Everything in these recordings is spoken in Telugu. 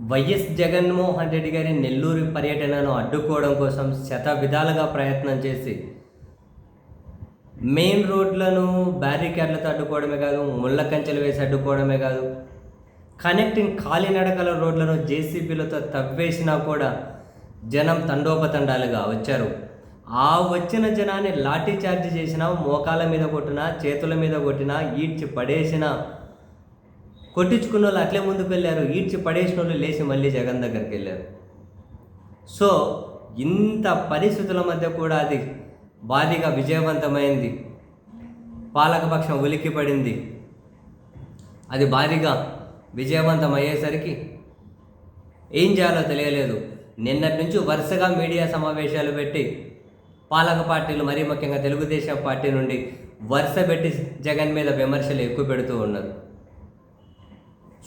వైఎస్ జగన్మోహన్ రెడ్డి గారి నెల్లూరు పర్యటనను అడ్డుకోవడం కోసం శత విధాలుగా ప్రయత్నం చేసి మెయిన్ రోడ్లను బ్యారికేడ్లతో అడ్డుకోవడమే కాదు ముళ్ళ కంచెలు వేసి అడ్డుకోవడమే కాదు కనెక్టింగ్ కాలినడకల రోడ్లను జేసీబీలతో తవ్వేసినా కూడా జనం తండోపతండాలుగా వచ్చారు. ఆ వచ్చిన జనాన్ని లాఠీ చార్జ్ చేసినా మోకాల మీద కొట్టినా చేతుల మీద కొట్టినా ఈడ్చి పడేసినా కొట్టించుకున్న వాళ్ళు అట్లే ముందుకు వెళ్ళారు ఈడ్చి పడేసిన వాళ్ళు లేచి మళ్ళీ జగన్ దగ్గరికి వెళ్ళారు. సో ఇంత పరిస్థితుల మధ్య కూడా అది భారీగా విజయవంతమైంది. పాలకపక్షం ఉలిక్కి పడింది. అది భారీగా విజయవంతం అయ్యేసరికి ఏం చేయాలో తెలియలేదు. నిన్నటి నుంచి వరుసగా మీడియా సమావేశాలు పెట్టి పాలక పార్టీలు మరీ ముఖ్యంగా తెలుగుదేశం పార్టీ నుండి వరుస పెట్టి జగన్ మీద విమర్శలు ఎక్కువ పెడుతూ ఉన్నారు.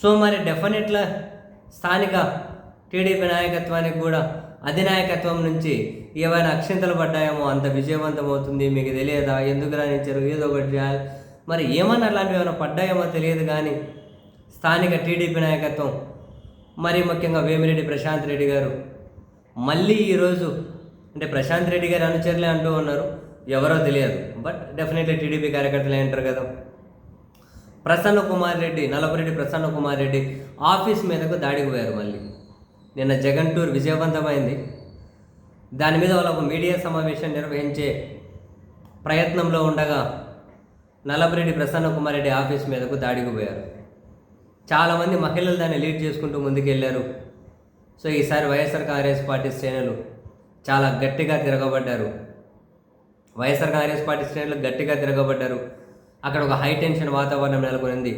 సో మరి డెఫినెట్గా స్థానిక టీడీపీ నాయకత్వానికి కూడా అధినాయకత్వం నుంచి ఏమైనా అక్షింతలు పడ్డాయేమో అంత విజయవంతం అవుతుంది మీకు తెలియదా? ఎందుకు రానిచ్చారు? ఏదో ఒకటి చేయాలి. మరి ఏమన్నా అలాంటివి ఏమైనా పడ్డాయేమో తెలియదు కానీ స్థానిక టీడీపీ నాయకత్వం మరి ముఖ్యంగా వేమిరెడ్డి ప్రశాంత్ రెడ్డి గారు మళ్ళీ ఈరోజు అంటే ప్రశాంత్ రెడ్డి గారు అనుచరులే అంటూ ఉన్నారు. ఎవరో తెలియదు. బట్ డెఫినెట్లీ టీడీపీ కార్యకర్తలే అంటారు కదా. ప్రసన్న కుమార్ రెడ్డి నలభరెడ్డి ప్రసన్న కుమార్ రెడ్డి ఆఫీస్ మీదకు దాడికి పోయారు మళ్ళీ. నిన్న జగన్ టూర్ విజయవంతమైంది. దాని మీద వాళ్ళు ఒక మీడియా సమావేశం నిర్వహించే ప్రయత్నంలో ఉండగా నలభరెడ్డి ప్రసన్న కుమార్ రెడ్డి ఆఫీస్ మీదకు దాడికి పోయారు. చాలామంది మహిళలు దాన్ని లీడ్ చేసుకుంటూ ముందుకెళ్ళారు సో ఈసారి వైఎస్ఆర్ కాంగ్రెస్ పార్టీ శ్రేణులు చాలా గట్టిగా తిరగబడ్డారు. వైఎస్ఆర్ కాంగ్రెస్ పార్టీ శ్రేణులు గట్టిగా తిరగబడ్డారు. అక్కడ ఒక హై టెన్షన్ వాతావరణం నెలకొనింది.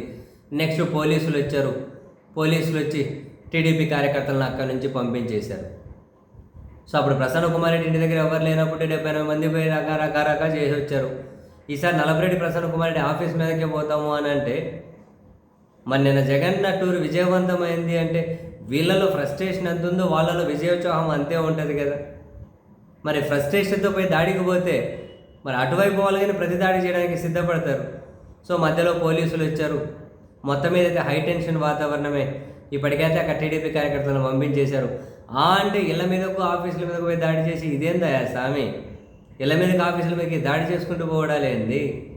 నెక్స్ట్ పోలీసులు వచ్చారు. పోలీసులు వచ్చి టీడీపీ కార్యకర్తలను అక్కడి నుంచి పంపించేశారు. సో అప్పుడు ప్రసన్న కుమార్ రెడ్డి ఇంటి దగ్గర ఎవరు లేనప్పుడు డెబ్బై ఎనభై మంది పోయి రకరకరక చేసి వచ్చారు. ఈసారి నలభరెడ్డి ప్రసన్న కుమార్ రెడ్డి ఆఫీస్ మీదకే పోతాము అని అంటే మరి నిన్న జగన్ టూర్ విజయవంతమైంది అంటే వీళ్ళలో ఫ్రస్ట్రేషన్ ఎంత ఉందో వాళ్ళలో విజయోత్సాహం అంతే ఉంటుంది కదా. మరి ఫ్రస్ట్రేషన్తో పోయి దాడికి పోతే మరి అటువైపు వాళ్ళు కానీ ప్రతి దాడి చేయడానికి సిద్ధపడతారు. సో మధ్యలో పోలీసులు వచ్చారు. మొత్తం మీద అయితే హై టెన్షన్ వాతావరణమే. ఇప్పటికైతే అక్కడ టీడీపీ కార్యకర్తలను పంపించేశారు. ఆ అంటే ఇళ్ళ మీదకు ఆఫీసుల మీదకు పోయి దాడి చేసి ఇదేందా స్వామి ఇళ్ళ మీదకి ఆఫీసుల మీదకి దాడి చేసుకుంటూ పోవడాలేంది?